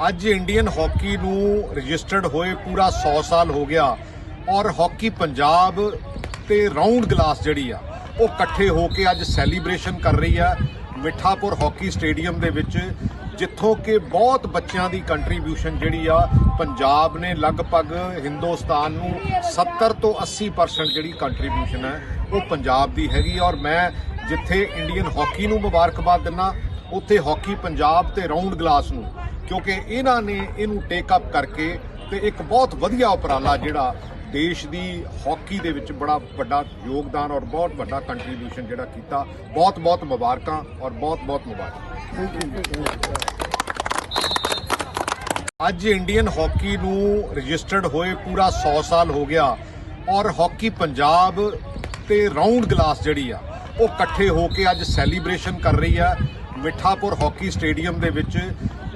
ਅੱਜ Indian hockey ਨੂੰ registered ਹੋਏ ਪੂਰਾ 100 ਸਾਲ ਹੋ ਗਿਆ ਔਰ ਹਾਕੀ ਪੰਜਾਬ ਤੇ ਰਾਉਂਡ ਗਲਾਸ ਜਿਹੜੀ ਆ, ਉਹ ਇਕੱਠੇ ਹੋ ਕੇ ਅੱਜ ਸੈਲੀਬ੍ਰੇਸ਼ਨ ਕਰ ਰਹੀ ਆ ਮਿੱਠਾਪੁਰ ਹਾਕੀ ਸਟੇਡੀਅਮ ਦੇ ਵਿੱਚ, ਜਿੱਥੋਂ ਕਿ ਬਹੁਤ ਬੱਚਿਆਂ ਦੀ ਕੰਟਰੀਬਿਊਸ਼ਨ ਜਿਹੜੀ ਆ, ਪੰਜਾਬ ਨੇ ਲਗਭਗ ਹਿੰਦੁਸਤਾਨ ਨੂੰ 70 ਤੋਂ 80% ਜਿਹੜੀ ਕੰਟਰੀਬਿਊਸ਼ਨ ਹੈ, ਉਹ ਪੰਜਾਬ ਦੀ ਹੈਗੀ ਔਰ ਮੈਂ ਜਿੱਥੇ ਇੰਡੀਅਨ ਹਾਕੀ ਨੂੰ ਮੁਬਾਰਕਬਾਦ ਦਿੰਦਾ ਉੱਥੇ ਹਾਕੀ ਪੰਜਾਬ ਤੇ ਰਾਉਂਡ ਗਲਾਸ ਨੂੰ ਕਿਉਂਕਿ ਇਹਨਾਂ ਨੇ ਇਹਨੂੰ ਟੇਕ ਅਪ ਕਰਕੇ ਤੇ ਇੱਕ ਬਹੁਤ ਵਧੀਆ ਉਪਰਾਲਾ ਜਿਹੜਾ ਦੇਸ਼ ਦੀ ਹਾਕੀ ਦੇ ਵਿੱਚ ਬੜਾ ਵੱਡਾ ਯੋਗਦਾਨ ਔਰ ਬਹੁਤ ਵੱਡਾ ਕੰਟਰੀਬਿਊਸ਼ਨ ਜਿਹੜਾ ਕੀਤਾ। ਬਹੁਤ ਬਹੁਤ ਮੁਬਾਰਕਾਂ ਔਰ ਬਹੁਤ ਬਹੁਤ ਮੁਬਾਰਕਾਂ। ਅੱਜ ਇੰਡੀਅਨ ਹਾਕੀ ਨੂੰ ਰਜਿਸਟਰਡ ਹੋਏ ਪੂਰਾ 100 ਸਾਲ ਹੋ ਗਿਆ ਔਰ ਹਾਕੀ ਪੰਜਾਬ ਤੇ ਰਾਉਂਡ ਗਲਾਸ ਜਿਹੜੀ ਆ, ਉਹ ਇਕੱਠੇ ਹੋ ਕੇ ਅੱਜ ਸੈਲੀਬ੍ਰੇਸ਼ਨ ਕਰ ਰਹੀ ਆ। ਮਿੱਠਾਪੁਰ ਹਾਕੀ ਸਟੇਡੀਅਮ ਦੇ ਵਿੱਚ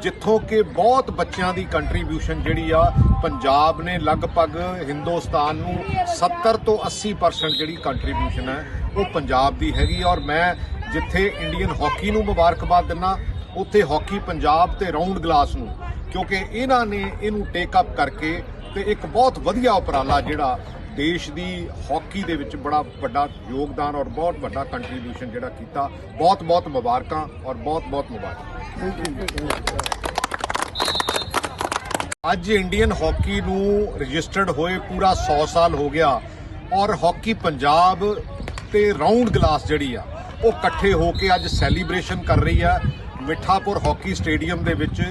ਜਿੱਥੋਂ ਕਿ ਬਹੁਤ ਬੱਚਿਆਂ ਦੀ ਕੰਟਰੀਬਿਊਸ਼ਨ ਜਿਹੜੀ ਆ, ਪੰਜਾਬ ਨੇ ਲਗਭਗ ਹਿੰਦੁਸਤਾਨ ਨੂੰ 70 ਤੋਂ 80% ਜਿਹੜੀ ਕੰਟਰੀਬਿਊਸ਼ਨ ਹੈ, ਉਹ ਪੰਜਾਬ ਦੀ ਹੈਗੀ ਔਰ ਮੈਂ ਜਿੱਥੇ ਇੰਡੀਅਨ ਹਾਕੀ ਨੂੰ ਮੁਬਾਰਕਬਾਦ ਦਿੰਦਾ ਉੱਥੇ ਹਾਕੀ ਪੰਜਾਬ ਤੇ ਰਾਉਂਡ ਗਲਾਸ ਨੂੰ, ਕਿਉਂਕਿ ਇਹਨਾਂ ਨੇ ਇਹਨੂੰ ਟੇਕ ਅਪ ਕਰਕੇ ਤੇ ਇੱਕ ਬਹੁਤ ਵਧੀਆ ਉਪਰਾਲਾ ਜਿਹੜਾ ਦੇਸ਼ ਦੀ ਹਾਕੀ ਦੇ ਵਿੱਚ ਬੜਾ ਵੱਡਾ ਯੋਗਦਾਨ ਔਰ ਬਹੁਤ ਵੱਡਾ ਕੰਟਰੀਬਿਊਸ਼ਨ ਜਿਹੜਾ ਕੀਤਾ। ਬਹੁਤ ਬਹੁਤ ਮੁਬਾਰਕਾਂ ਔਰ ਬਹੁਤ ਬਹੁਤ ਮੁਬਾਰਕਾਂ। ਅੱਜ ਇੰਡੀਅਨ ਹਾਕੀ ਨੂੰ ਰਜਿਸਟਰਡ ਹੋਏ ਪੂਰਾ 100 ਸਾਲ ਹੋ ਗਿਆ ਔਰ ਹਾਕੀ ਪੰਜਾਬ ਤੇ ਰਾਉਂਡ ਗਲਾਸ ਜਿਹੜੀ ਆ, ਉਹ ਇਕੱਠੇ ਹੋ ਕੇ ਅੱਜ ਸੈਲੀਬ੍ਰੇਸ਼ਨ ਕਰ ਰਹੀ ਆ ਮਿੱਠਾਪੁਰ ਹਾਕੀ ਸਟੇਡੀਅਮ ਦੇ ਵਿੱਚ,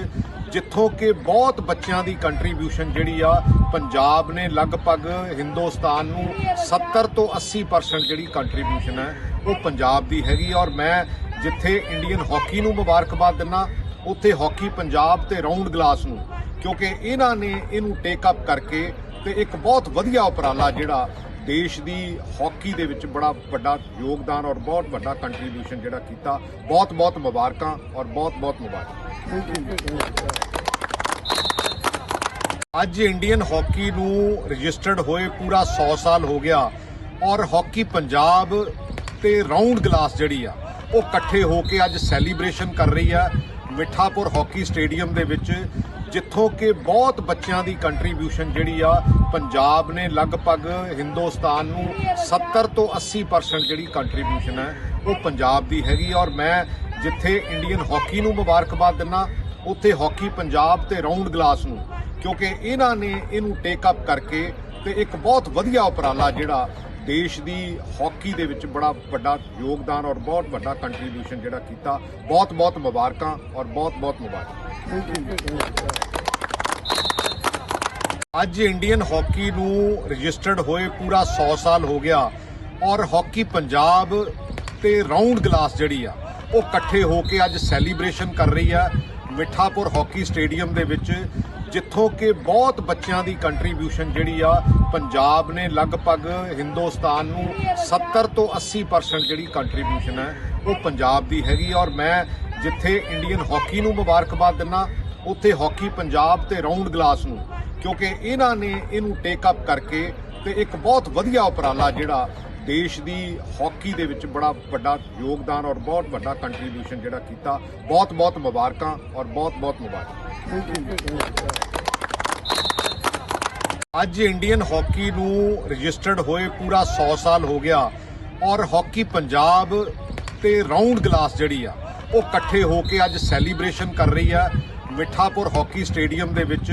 ਜਿੱਥੋਂ ਕਿ ਬਹੁਤ ਬੱਚਿਆਂ ਦੀ ਕੰਟਰੀਬਿਊਸ਼ਨ ਜਿਹੜੀ ਆ ਪੰਜਾਬ ਨੇ ਲਗਭਗ ਹਿੰਦੁਸਤਾਨ ਨੂੰ 70 ਤੋਂ 80% ਜਿਹੜੀ ਕੰਟਰੀਬਿਊਸ਼ਨ ਹੈ, ਉਹ ਪੰਜਾਬ ਦੀ ਹੈਗੀ ਔਰ ਮੈਂ ਜਿੱਥੇ ਇੰਡੀਅਨ ਹਾਕੀ ਨੂੰ ਮੁਬਾਰਕਬਾਦ ਦਿੰਦਾ ਉੱਥੇ ਹਾਕੀ ਪੰਜਾਬ ਤੇ ਰਾਉਂਡ ਗਲਾਸ ਨੂੰ। ਕਿਉਂਕਿ ਇਹਨਾਂ ਨੇ ਇਹਨੂੰ ਟੇਕ ਅਪ ਕਰਕੇ ਤੇ ਇੱਕ ਬਹੁਤ ਵਧੀਆ ਉਪਰਾਲਾ ਜਿਹੜਾ ਦੇਸ਼ ਦੀ ਹਾਕੀ ਦੇ ਵਿੱਚ ਬੜਾ ਵੱਡਾ ਯੋਗਦਾਨ ਔਰ ਬਹੁਤ ਵੱਡਾ ਕੰਟਰੀਬਿਊਸ਼ਨ ਜਿਹੜਾ ਕੀਤਾ। ਬਹੁਤ ਬਹੁਤ ਮੁਬਾਰਕਾਂ ਔਰ ਬਹੁਤ ਬਹੁਤ ਮੁਬਾਰਕਾਂ ਅੱਜ ਇੰਡੀਅਨ ਹਾਕੀ ਨੂੰ ਰਜਿਸਟਰਡ ਹੋਏ ਪੂਰਾ 100 ਸਾਲ ਹੋ ਗਿਆ ਔਰ ਹਾਕੀ ਪੰਜਾਬ ਤੇ ਰਾਉਂਡ ਗਲਾਸ ਜਿਹੜੀ ਆ, ਉਹ ਇਕੱਠੇ ਹੋ ਕੇ ਅੱਜ ਸੈਲੀਬ੍ਰੇਸ਼ਨ ਕਰ ਰਹੀ ਆ ਮਿੱਠਾਪੁਰ ਹਾਕੀ ਸਟੇਡੀਅਮ ਦੇ ਵਿੱਚ, ਜਿੱਥੋਂ ਕਿ ਬਹੁਤ ਬੱਚਿਆਂ ਦੀ ਕੰਟਰੀਬਿਊਸ਼ਨ ਜਿਹੜੀ ਆ, ਪੰਜਾਬ ਨੇ ਲਗਭਗ ਹਿੰਦੁਸਤਾਨ ਨੂੰ 70 ਤੋਂ 80% ਜਿਹੜੀ ਕੰਟਰੀਬਿਊਸ਼ਨ ਹੈ ਉਹ ਪੰਜਾਬ ਦੀ ਹੈਗੀ ਔਰ ਮੈਂ ਜਿੱਥੇ ਇੰਡੀਅਨ ਹਾਕੀ ਨੂੰ ਮੁਬਾਰਕਬਾਦ ਦਿੰਦਾ ਉੱਥੇ ਹਾਕੀ ਪੰਜਾਬ ਤੇ ਰਾਉਂਡ ਗਲਾਸ ਨੂੰ ਕਿਉਂਕਿ ਇਹਨਾਂ ਨੇ ਇਹਨੂੰ ਟੇਕ ਅਪ ਕਰਕੇ ਤੇ ਇੱਕ ਬਹੁਤ ਵਧੀਆ ਉਪਰਾਲਾ ਜਿਹੜਾ ਦੇਸ਼ ਦੀ ਹਾਕੀ ਦੇ ਵਿੱਚ ਬੜਾ ਵੱਡਾ ਯੋਗਦਾਨ ਔਰ ਬਹੁਤ ਵੱਡਾ ਕੰਟਰੀਬਿਊਸ਼ਨ ਜਿਹੜਾ ਕੀਤਾ। ਬਹੁਤ ਬਹੁਤ ਮੁਬਾਰਕਾਂ ਔਰ ਬਹੁਤ ਬਹੁਤ ਮੁਬਾਰਕਾਂ। ਅੱਜ ਇੰਡੀਅਨ ਹਾਕੀ ਨੂੰ ਰਜਿਸਟਰਡ ਹੋਏ ਪੂਰਾ 100 ਸਾਲ ਹੋ ਗਿਆ ਔਰ ਹਾਕੀ ਪੰਜਾਬ ਤੇ ਰਾਉਂਡ ਗਲਾਸ ਜਿਹੜੀ ਆ, ਉਹ ਇਕੱਠੇ ਹੋ ਕੇ ਅੱਜ ਸੈਲੀਬ੍ਰੇਸ਼ਨ ਕਰ ਰਹੀ ਆ। ਮਿੱਠਾਪੁਰ ਹਾਕੀ ਸਟੇਡੀਅਮ ਦੇ ਵਿੱਚ ਜਿੱਥੋਂ ਕਿ ਬਹੁਤ ਬੱਚਿਆਂ ਦੀ ਕੰਟਰੀਬਿਊਸ਼ਨ ਜਿਹੜੀ ਆ, ਪੰਜਾਬ ਨੇ ਲਗਭਗ ਹਿੰਦੁਸਤਾਨ ਨੂੰ 70 ਤੋਂ 80% ਜਿਹੜੀ ਕੰਟਰੀਬਿਊਸ਼ਨ ਹੈ, ਉਹ ਪੰਜਾਬ ਦੀ ਹੈਗੀ ਔਰ ਮੈਂ ਜਿੱਥੇ ਇੰਡੀਅਨ ਹਾਕੀ ਨੂੰ ਮੁਬਾਰਕਬਾਦ ਦਿੰਦਾ ਉੱਥੇ ਹਾਕੀ ਪੰਜਾਬ ਤੇ ਰਾਉਂਡ ਗਲਾਸ ਨੂੰ, ਕਿਉਂਕਿ ਇਹਨਾਂ ਨੇ ਇਹਨੂੰ ਟੇਕ ਅਪ ਕਰਕੇ ਤੇ ਇੱਕ ਬਹੁਤ ਵਧੀਆ ਉਪਰਾਲਾ ਜਿਹੜਾ ਦੇਸ਼ ਦੀ ਹਾਕੀ ਦੇ ਵਿੱਚ ਬੜਾ ਵੱਡਾ ਯੋਗਦਾਨ ਔਰ ਬਹੁਤ ਵੱਡਾ ਕੰਟਰੀਬਿਊਸ਼ਨ ਜਿਹੜਾ ਕੀਤਾ। ਬਹੁਤ ਬਹੁਤ ਮੁਬਾਰਕਾਂ ਔਰ ਬਹੁਤ ਬਹੁਤ ਮੁਬਾਰਕਾਂ। ਅੱਜ ਇੰਡੀਅਨ ਹਾਕੀ ਨੂੰ ਰਜਿਸਟਰਡ ਹੋਏ ਪੂਰਾ 100 ਸਾਲ ਹੋ ਗਿਆ ਔਰ ਹਾਕੀ ਪੰਜਾਬ ਤੇ ਰਾਉਂਡ ਗਲਾਸ ਜਿਹੜੀ ਆ, ਉਹ ਇਕੱਠੇ ਹੋ ਕੇ ਅੱਜ ਸੈਲੀਬ੍ਰੇਸ਼ਨ ਕਰ ਰਹੀ ਆ। ਮਿੱਠਾਪੁਰ ਹਾਕੀ ਸਟੇਡੀਅਮ ਦੇ ਵਿੱਚ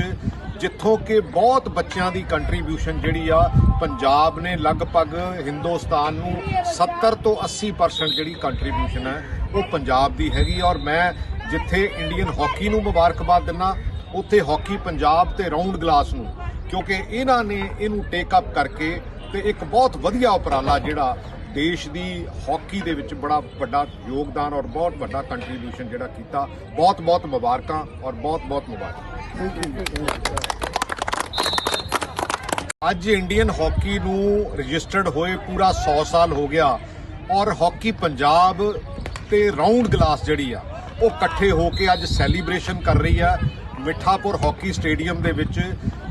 ਜਿੱਥੋਂ ਕਿ ਬਹੁਤ ਬੱਚਿਆਂ ਦੀ ਕੰਟਰੀਬਿਊਸ਼ਨ ਜਿਹੜੀ ਆ, ਪੰਜਾਬ ਨੇ ਲਗਭਗ ਹਿੰਦੁਸਤਾਨ ਨੂੰ 70 ਤੋਂ 80% ਜਿਹੜੀ ਕੰਟਰੀਬਿਊਸ਼ਨ ਹੈ, ਉਹ ਪੰਜਾਬ ਦੀ ਹੈਗੀ ਔਰ ਮੈਂ ਜਿੱਥੇ ਇੰਡੀਅਨ ਹਾਕੀ ਨੂੰ ਮੁਬਾਰਕਬਾਦ ਦਿੰਦਾ ਉੱਥੇ ਹਾਕੀ ਪੰਜਾਬ ਤੇ ਰਾਉਂਡ ਗਲਾਸ ਨੂੰ, ਕਿਉਂਕਿ ਇਹਨਾਂ ਨੇ ਇਹਨੂੰ ਟੇਕ ਅਪ ਕਰਕੇ ਤੇ ਇੱਕ ਬਹੁਤ ਵਧੀਆ ਉਪਰਾਲਾ ਜਿਹੜਾ ਦੇਸ਼ ਦੀ ਹਾਕੀ ਦੇ ਵਿੱਚ ਬੜਾ ਵੱਡਾ ਯੋਗਦਾਨ ਔਰ ਬਹੁਤ ਵੱਡਾ ਕੰਟਰੀਬਿਊਸ਼ਨ ਜਿਹੜਾ ਕੀਤਾ। ਬਹੁਤ ਬਹੁਤ ਮੁਬਾਰਕਾਂ ਔਰ ਬਹੁਤ ਬਹੁਤ ਮੁਬਾਰਕਾਂ। ਅੱਜ ਇੰਡੀਅਨ ਹਾਕੀ ਨੂੰ ਰਜਿਸਟਰਡ ਹੋਏ ਪੂਰਾ 100 ਸਾਲ ਹੋ ਗਿਆ ਔਰ ਹਾਕੀ ਪੰਜਾਬ ਤੇ ਰਾਉਂਡ ਗਲਾਸ ਜਿਹੜੀ ਆ, ਉਹ ਇਕੱਠੇ ਹੋ ਕੇ ਅੱਜ ਸੈਲੀਬ੍ਰੇਸ਼ਨ ਕਰ ਰਹੀ ਆ। ਮਿੱਠਾਪੁਰ ਹਾਕੀ ਸਟੇਡੀਅਮ ਦੇ ਵਿੱਚ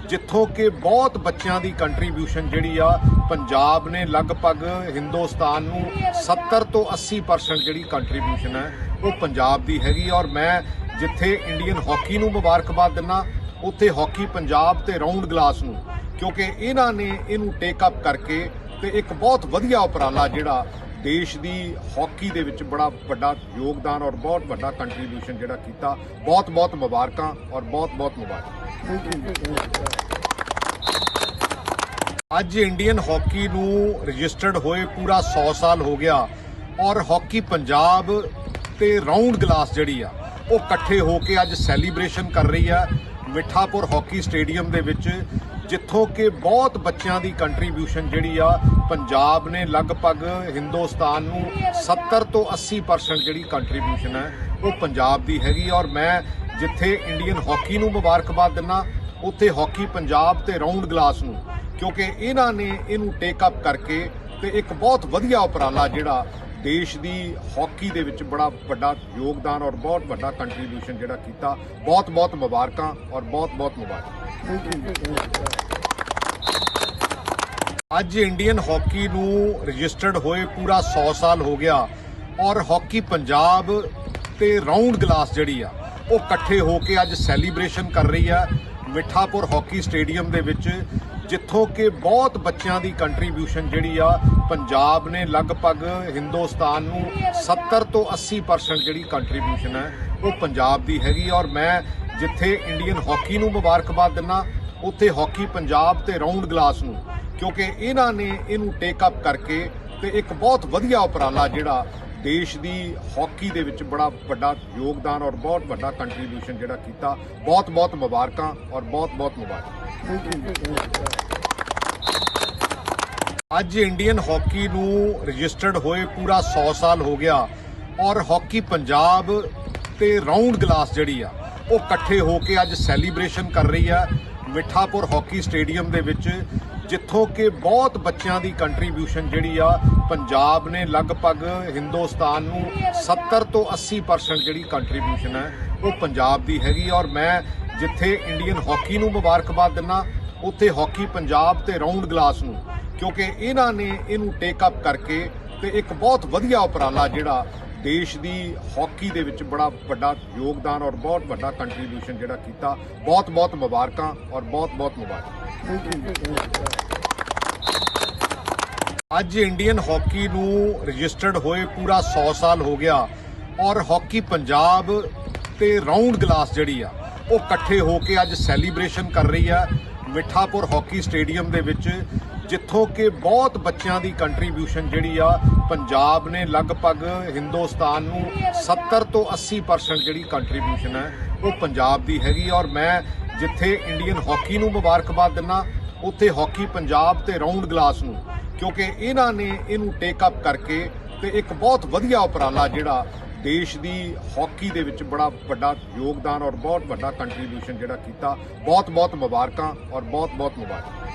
ਜਿੱਥੋਂ ਕਿ ਬਹੁਤ ਬੱਚਿਆਂ ਦੀ ਕੰਟਰੀਬਿਊਸ਼ਨ ਜਿਹੜੀ ਆ, ਪੰਜਾਬ ਨੇ ਲਗਭਗ ਹਿੰਦੁਸਤਾਨ ਨੂੰ 70 ਤੋਂ 80% ਜਿਹੜੀ ਕੰਟਰੀਬਿਊਸ਼ਨ ਹੈ, ਉਹ ਪੰਜਾਬ ਦੀ ਹੈਗੀ ਔਰ ਮੈਂ ਜਿੱਥੇ ਇੰਡੀਅਨ ਹਾਕੀ ਨੂੰ ਮੁਬਾਰਕਬਾਦ ਦਿੰਨਾ, ਉੱਥੇ ਹਾਕੀ ਪੰਜਾਬ ਤੇ ਰਾਉਂਡ ਗਲਾਸ ਨੂੰ, ਕਿਉਂਕਿ ਇਹਨਾਂ ਨੇ ਇਹਨੂੰ ਟੇਕ ਅਪ ਕਰਕੇ ਤੇ ਇੱਕ ਬਹੁਤ ਵਧੀਆ ਉਪਰਾਲਾ ਜਿਹੜਾ ਦੇਸ਼ ਦੀ ਹਾਕੀ ਦੇ ਵਿੱਚ ਬੜਾ ਵੱਡਾ ਯੋਗਦਾਨ ਔਰ ਬਹੁਤ ਵੱਡਾ ਕੰਟਰੀਬਿਊਸ਼ਨ ਜਿਹੜਾ ਕੀਤਾ। ਬਹੁਤ ਬਹੁਤ ਮੁਬਾਰਕਾਂ ਔਰ ਬਹੁਤ ਬਹੁਤ ਮੁਬਾਰਕਾਂ। ਅੱਜ ਇੰਡੀਅਨ ਹਾਕੀ ਨੂੰ ਰਜਿਸਟਰਡ ਹੋਏ ਪੂਰਾ 100 ਸਾਲ ਹੋ ਗਿਆ ਔਰ ਹਾਕੀ ਪੰਜਾਬ ਤੇ ਰਾਉਂਡ ਗਲਾਸ ਜਿਹੜੀ ਆ, ਉਹ ਇਕੱਠੇ ਹੋ ਕੇ ਅੱਜ ਸੈਲੀਬ੍ਰੇਸ਼ਨ ਕਰ ਰਹੀ ਆ ਮਿੱਠਾਪੁਰ ਹਾਕੀ ਸਟੇਡੀਅਮ ਦੇ ਵਿੱਚ, ਜਿੱਥੋਂ ਕਿ ਬਹੁਤ ਬੱਚਿਆਂ ਦੀ ਕੰਟਰੀਬਿਊਸ਼ਨ ਜਿਹੜੀ ਆ ਪੰਜਾਬ ਨੇ ਲਗਭਗ ਹਿੰਦੁਸਤਾਨ ਨੂੰ 70 ਤੋਂ 80% ਜਿਹੜੀ ਕੰਟਰੀਬਿਊਸ਼ਨ ਹੈ, ਉਹ ਪੰਜਾਬ ਦੀ ਹੈਗੀ ਔਰ ਮੈਂ ਜਿੱਥੇ ਇੰਡੀਅਨ ਹਾਕੀ ਨੂੰ ਮੁਬਾਰਕਬਾਦ ਦਿੰਨਾ, ਉੱਥੇ ਹਾਕੀ ਪੰਜਾਬ ਤੇ ਰਾਉਂਡ ਗਲਾਸ ਨੂੰ। ਕਿਉਂਕਿ ਇਹਨਾਂ ਨੇ ਇਹਨੂੰ ਟੇਕ ਅਪ ਕਰਕੇ ਤੇ ਇੱਕ ਬਹੁਤ ਵਧੀਆ ਉਪਰਾਲਾ ਜਿਹੜਾ ਦੇਸ਼ ਦੀ ਹਾਕੀ ਦੇ ਵਿੱਚ ਬੜਾ ਵੱਡਾ ਯੋਗਦਾਨ ਔਰ ਬਹੁਤ ਵੱਡਾ ਕੰਟਰੀਬਿਊਸ਼ਨ ਜਿਹੜਾ ਕੀਤਾ। ਬਹੁਤ ਬਹੁਤ ਮੁਬਾਰਕਾਂ ਔਰ ਬਹੁਤ ਬਹੁਤ ਮੁਬਾਰਕਾਂ ਅੱਜ ਇੰਡੀਅਨ ਹਾਕੀ ਨੂੰ ਰਜਿਸਟਰਡ ਹੋਏ ਪੂਰਾ 100 ਸਾਲ ਹੋ ਗਿਆ ਔਰ ਹਾਕੀ ਪੰਜਾਬ ਤੇ ਰਾਉਂਡ ਗਲਾਸ ਜਿਹੜੀ ਆ, ਉਹ ਇਕੱਠੇ ਹੋ ਕੇ ਅੱਜ ਸੈਲੀਬ੍ਰੇਸ਼ਨ ਕਰ ਰਹੀ ਆ ਮਿੱਠਾਪੁਰ ਹਾਕੀ ਸਟੇਡੀਅਮ ਦੇ ਵਿੱਚ, ਜਿੱਥੋਂ ਕਿ ਬਹੁਤ ਬੱਚਿਆਂ ਦੀ ਕੰਟਰੀਬਿਊਸ਼ਨ ਜਿਹੜੀ ਆ, ਪੰਜਾਬ ਨੇ ਲਗਭਗ ਹਿੰਦੁਸਤਾਨ ਨੂੰ 70 ਤੋਂ 80% ਜਿਹੜੀ ਕੰਟਰੀਬਿਊਸ਼ਨ ਹੈ ਉਹ ਪੰਜਾਬ ਦੀ ਹੈਗੀ ਔਰ ਮੈਂ ਜਿੱਥੇ ਇੰਡੀਅਨ ਹਾਕੀ ਨੂੰ ਮੁਬਾਰਕਬਾਦ ਦਿੰਨਾ, ਉੱਥੇ ਹਾਕੀ ਪੰਜਾਬ ਤੇ ਰਾਉਂਡ ਗਲਾਸ ਨੂੰ ਕਿਉਂਕਿ ਇਹਨਾਂ ਨੇ ਇਹਨੂੰ ਟੇਕ ਅਪ ਕਰਕੇ ਤੇ ਇੱਕ ਬਹੁਤ ਵਧੀਆ ਉਪਰਾਲਾ ਜਿਹੜਾ ਦੇਸ਼ ਦੀ ਹਾਕੀ ਦੇ ਵਿੱਚ ਬੜਾ ਵੱਡਾ ਯੋਗਦਾਨ ਔਰ ਬਹੁਤ ਵੱਡਾ ਕੰਟਰੀਬਿਊਸ਼ਨ ਜਿਹੜਾ ਕੀਤਾ। ਬਹੁਤ ਬਹੁਤ ਮੁਬਾਰਕਾਂ ਔਰ ਬਹੁਤ ਬਹੁਤ ਮੁਬਾਰਕਾਂ। ਅੱਜ ਇੰਡੀਅਨ ਹਾਕੀ ਨੂੰ ਰਜਿਸਟਰਡ ਹੋਏ ਪੂਰਾ 100 ਸਾਲ ਹੋ ਗਿਆ ਔਰ ਹਾਕੀ ਪੰਜਾਬ ਤੇ ਰਾਉਂਡ ਗਲਾਸ ਜਿਹੜੀ ਆ, ਉਹ ਇਕੱਠੇ ਹੋ ਕੇ ਅੱਜ ਸੈਲੀਬ੍ਰੇਸ਼ਨ ਕਰ ਰਹੀ ਆ। ਮਿੱਠਾਪੁਰ ਹਾਕੀ ਸਟੇਡੀਅਮ ਦੇ ਵਿੱਚ ਜਿੱਥੋਂ ਕਿ ਬਹੁਤ ਬੱਚਿਆਂ ਦੀ ਕੰਟਰੀਬਿਊਸ਼ਨ ਜਿਹੜੀ ਆ, ਪੰਜਾਬ ਨੇ ਲਗਭਗ ਹਿੰਦੁਸਤਾਨ ਨੂੰ 70 ਤੋਂ 80% ਜਿਹੜੀ ਕੰਟਰੀਬਿਊਸ਼ਨ ਹੈ, ਉਹ ਪੰਜਾਬ ਦੀ ਹੈਗੀ ਔਰ ਮੈਂ ਜਿੱਥੇ ਇੰਡੀਅਨ ਹਾਕੀ ਨੂੰ ਮੁਬਾਰਕਬਾਦ ਦਿੰਨਾ, ਉੱਥੇ ਹਾਕੀ ਪੰਜਾਬ ਤੇ ਰਾਉਂਡ ਗਲਾਸ ਨੂੰ, ਕਿਉਂਕਿ ਇਹਨਾਂ ਨੇ ਇਹਨੂੰ ਟੇਕ ਅਪ ਕਰਕੇ ਤੇ ਇੱਕ ਬਹੁਤ ਵਧੀਆ ਉਪਰਾਲਾ ਜਿਹੜਾ ਦੇਸ਼ ਦੀ ਹਾਕੀ ਦੇ ਵਿੱਚ ਬੜਾ ਵੱਡਾ ਯੋਗਦਾਨ ਔਰ ਬਹੁਤ ਵੱਡਾ ਕੰਟਰੀਬਿਊਸ਼ਨ ਜਿਹੜਾ ਕੀਤਾ। ਬਹੁਤ ਬਹੁਤ ਮੁਬਾਰਕਾਂ ਔਰ ਬਹੁਤ ਬਹੁਤ ਮੁਬਾਰਕਾਂ। ਅੱਜ ਇੰਡੀਅਨ ਹਾਕੀ ਨੂੰ ਰਜਿਸਟਰਡ ਹੋਏ ਪੂਰਾ 100 ਸਾਲ ਹੋ ਗਿਆ ਔਰ ਹਾਕੀ ਪੰਜਾਬ ਤੇ ਰਾਉਂਡ ਗਲਾਸ ਜਿਹੜੀ ਆ, ਉਹ ਇਕੱਠੇ ਹੋ ਕੇ ਅੱਜ ਸੈਲੀਬ੍ਰੇਸ਼ਨ ਕਰ ਰਹੀ ਆ ਮਿੱਠਾਪੁਰ ਹਾਕੀ ਸਟੇਡੀਅਮ ਦੇ ਵਿੱਚ, ਜਿੱਥੋਂ ਕਿ ਬਹੁਤ ਬੱਚਿਆਂ ਦੀ ਕੰਟਰੀਬਿਊਸ਼ਨ ਜਿਹੜੀ ਆ ਪੰਜਾਬ ਨੇ ਲਗਭਗ ਹਿੰਦੁਸਤਾਨ ਨੂੰ 70 ਤੋਂ 80% ਜਿਹੜੀ ਕੰਟਰੀਬਿਊਸ਼ਨ ਹੈ, ਉਹ ਪੰਜਾਬ ਦੀ ਹੈਗੀ ਔਰ ਮੈਂ ਜਿੱਥੇ ਇੰਡੀਅਨ ਹਾਕੀ ਨੂੰ ਮੁਬਾਰਕਬਾਦ ਦਿੰਨਾ, ਉੱਥੇ ਹਾਕੀ ਪੰਜਾਬ ਤੇ ਰਾਉਂਡ ਗਲਾਸ ਨੂੰ। ਕਿਉਂਕਿ ਇਹਨਾਂ ਨੇ ਇਹਨੂੰ ਟੇਕ ਅਪ ਕਰਕੇ ਤੇ ਇੱਕ ਬਹੁਤ ਵਧੀਆ ਉਪਰਾਲਾ ਜਿਹੜਾ ਦੇਸ਼ ਦੀ ਹਾਕੀ ਦੇ ਵਿੱਚ ਬੜਾ ਵੱਡਾ ਯੋਗਦਾਨ ਔਰ ਬਹੁਤ ਵੱਡਾ ਕੰਟਰੀਬਿਊਸ਼ਨ ਜਿਹੜਾ ਕੀਤਾ। ਬਹੁਤ ਬਹੁਤ ਮੁਬਾਰਕਾਂ ਔਰ ਬਹੁਤ ਬਹੁਤ ਮੁਬਾਰਕਾਂ